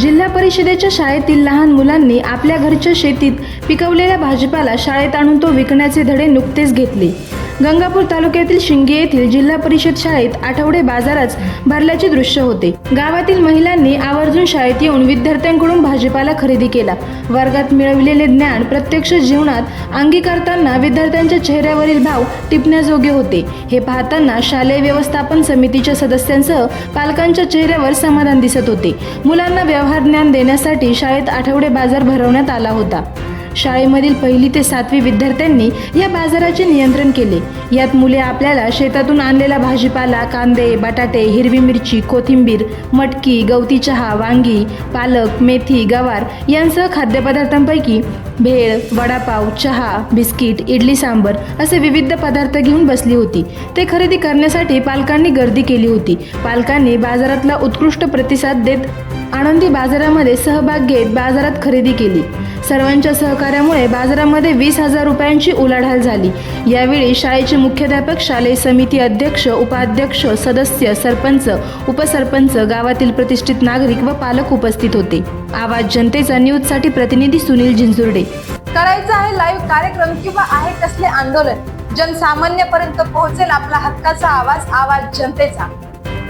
जिल्हा परिषदेच्या शाळेतील लहान मुलांनी आपल्या घरच्या शेतीत पिकवलेल्या भाजीपाला शाळेत आणून तो विकण्याचे धडे नुकतेच घेतले. गंगापूर तालुक्यातील शिंगे येथील जिल्हा परिषद शाळेत आठवडे बाजारच भरल्याचे दृश्य होते. गावातील महिलांनी आवर्जून शाळेत येऊन विद्यार्थ्यांकडून भाजीपाला खरेदी केला. वर्गात मिळविलेले ज्ञान प्रत्यक्ष जीवनात अंगीकारताना विद्यार्थ्यांच्या चेहऱ्यावरील भाव टिपण्याजोगे होते. हे पाहताना शालेय व्यवस्थापन समितीच्या सदस्यांसह पालकांच्या चेहऱ्यावर समाधान दिसत होते. मुलांना व्यवहार ज्ञान देण्यासाठी शाळेत आठवडे बाजार भरवण्यात आला होता. शाळेमधील पहिली ते सातवी विद्यार्थ्यांनी या बाजाराचे नियंत्रण केले. यात मुले आपल्याला शेतातून आणलेला भाजीपाला कांदे बटाटे हिरवी मिरची कोथिंबीर मटकी गवती चहा वांगी पालक मेथी गवार यांसह खाद्यपदार्थांपैकी भेळ वडापाव चहा बिस्किट इडली सांबर असे विविध पदार्थ घेऊन बसली होती. ते खरेदी करण्यासाठी पालकांनी गर्दी केली होती. पालकांनी बाजारातला उत्कृष्ट प्रतिसाद देत आनंदी बाजारामध्ये सहभाग घेत बाजारात खरेदी केली. सर्वांच्या सहकार्यामुळे बाजारामध्ये वीस हजार रुपयांची उलाढाल झाली. यावेळी शाळेचे मुख्याध्यापक शालेय समिती अध्यक्ष उपाध्यक्ष सदस्य सरपंच उपसरपंच गावातील प्रतिष्ठित नागरिक व पालक उपस्थित होते. आवाज जनतेचा न्यूजसाठी प्रतिनिधी सुनील झिंझुर्डे करायचं आहे लाईव्ह कार्यक्रम किंवा आहे कसले आंदोलन? जनसामान्यपर्यंत पोहोचेल आपला हक्काचा आवाज आवाज जनतेचा.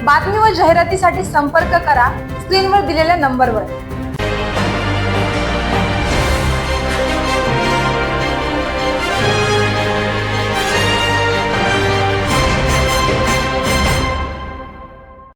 बातमी व जाहिरातीसाठी संपर्क करा स्क्रीनवर दिलेल्या नंबरवर.